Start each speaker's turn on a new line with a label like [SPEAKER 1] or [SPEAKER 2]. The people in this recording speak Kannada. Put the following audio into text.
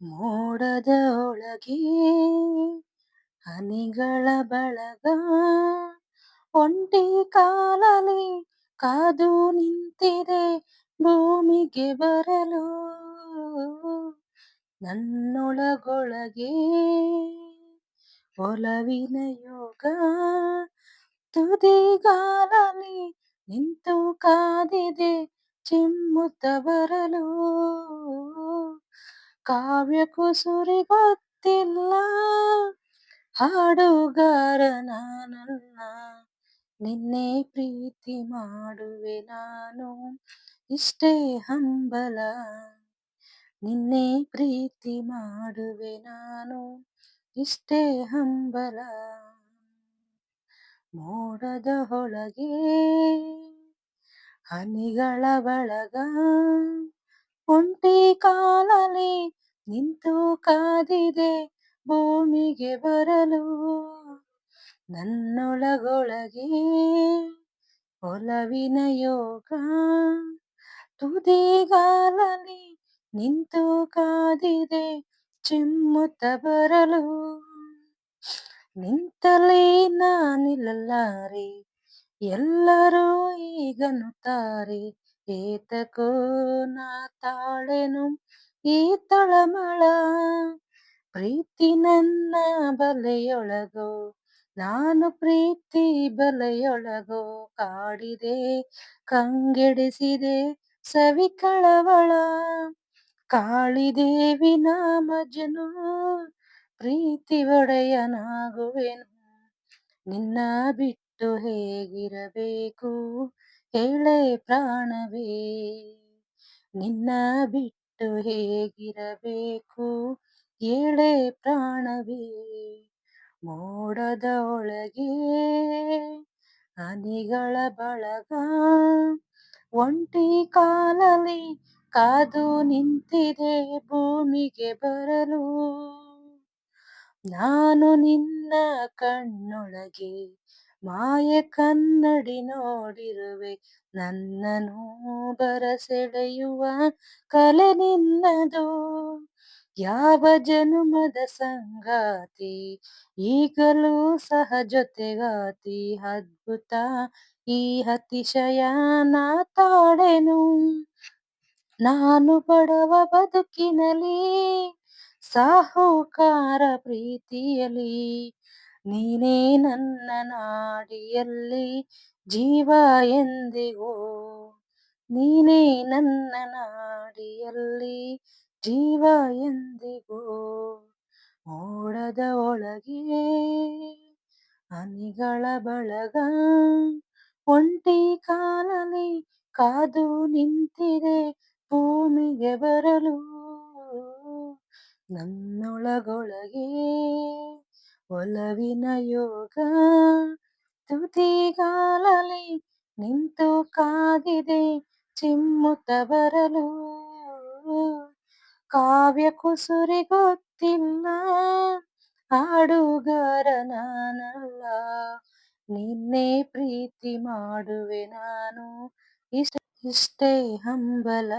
[SPEAKER 1] ಮೋಡದ ಒಳಗೆ ಹನಿಗಳ ಬಳಗ, ಒಂಟಿ ಕಾಲಲಿ ಕಾದು ನಿಂತಿದೆ ಭೂಮಿಗೆ ಬರಲು. ನನ್ನೊಳಗೊಳಗೆ ಒಲವಿನ ಯೋಗ, ತುದಿಗಾಲಲಿ ನಿಂತು ಕಾದಿದೆ ಚಿಮ್ಮುತ್ತ ಬರಲು. ಕಾವ್ಯ ಕುಸುರಿ ಗೊತ್ತಿಲ್ಲ ಹಾಡುಗಾರ ನಾನಲ್ಲ, ನಿನ್ನೆ ಪ್ರೀತಿ ಮಾಡುವೆ ನಾನು, ಇಷ್ಟೇ ಹಂಬಲ. ನಿನ್ನೆ ಪ್ರೀತಿ ಮಾಡುವೆ ನಾನು, ಇಷ್ಟೇ ಹಂಬಲ. ಮೋಡದ ಒಳಗೆ ಹನಿಗಳ ಬಳಗ ಒಂಟಿ ಕಾಲಲಿ ನಿಂತು ಕಾದಿದೆ ಭೂಮಿಗೆ ಬರಲು. ನನ್ನೊಳಗೊಳಗೆ ಒಲವಿನ ಯೋಗ. ತುದಿಗಾಲಲಿ ನಿಂತು ಕಾದಿದೆ ಚಿಮ್ಮುತ್ತ ಬರಲು. ನಿಂತಲೇ ನಾನಿಲ್ಲಲಾರೆ, ಎಲ್ಲರೂ ಈಗನ್ನುತ್ತಾರೆ ಏತಕೋ ನಾ ತಾಳೆನು ಈ ತಳಮಳ ಪ್ರೀತಿ ನನ್ನ ಬಲೆಯೊಳಗೋ, ನಾನು ಪ್ರೀತಿ ಬಲೆಯೊಳಗೋ, ಕಾಡಿದೆ, ಕಂಗೆಡಿಸಿದೆ ಸವಿ ಕಳವಳ. ಕಾಳಿದೇವಿ ನಾಮಜನು ಪ್ರೀತಿ ಒಡೆಯನಾಗುವೆನು. ನಿನ್ನ ಬಿಟ್ಟು ಹೇಗಿರಬೇಕು? ಹೇಳೆ ಪ್ರಾಣವೇ, ನಿನ್ನ ಬಿಟ್ಟು ಹೇಗಿರಬೇಕು? ಹೇಳೆ ಪ್ರಾಣವೇ, ಮೋಡದ ಒಳಗೆ ಹನಿಗಳ ಬಳಗ, ಒಂಟಿ ಕಾಲಲಿ ಕಾದು ನಿಂತಿದೆ ಭೂಮಿಗೆ ಬರಲು. ನಾನು ನಿನ್ನ ಕಣ್ಣೊಳಗೆ ಮಾಯ ಕನ್ನಡಿ ನೋಡಿರುವೆ ನನ್ನನು ಬರಸೆಳೆಯುವ ಕಲೆ ನಿನ್ನದು. ಯಾವ ಜನುಮದ ಸಂಗಾತಿ, ಈಗಲೂ ಸಹ ಜೊತೆಗಾತಿ, ಅದ್ಭುತ ಈ ಅತಿಶಯ ನಾತಾಡೆನು ನಾನು ಬಡವ ಬದುಕಿನಲ್ಲಿ ಸಾಹುಕಾರ ಪ್ರೀತಿಯಲಿ ನೀನೇ ನನ್ನ ನಾಡಿಯಲ್ಲಿ ಜೀವ ಎಂದಿಗೂ. ನೀನೇ ನನ್ನ ನಾಡಿಯಲ್ಲಿ ಜೀವ ಎಂದಿಗೂ. ಮೋಡದ ಒಳಗೆ ಅನಿಗಳ ಬಳಗ, ಒಂಟಿ ಕಾಲಲಿ ಕಾದು ನಿಂತಿದೆ ಭೂಮಿಗೆ ಬರಲು. ನನ್ನೊಳಗೊಳಗೆ ಒಲವಿನ ಯೋಗ ತುದಿಗಾಲಲಿ ನಿಂತು ಕಾದಿದೆ ಚಿಮ್ಮುತ್ತ ಬರಲು. ಕಾವ್ಯ ಕುಸುರಿ ಗೊತ್ತಿಲ್ಲ, ಹಾಡುಗಾರ ನಾನಲ್ಲ. ನಿನ್ನೆ ಪ್ರೀತಿ ಮಾಡುವೆ ನಾನು ಇಷ್ಟ ಇಷ್ಟೇ ಹಂಬಲ.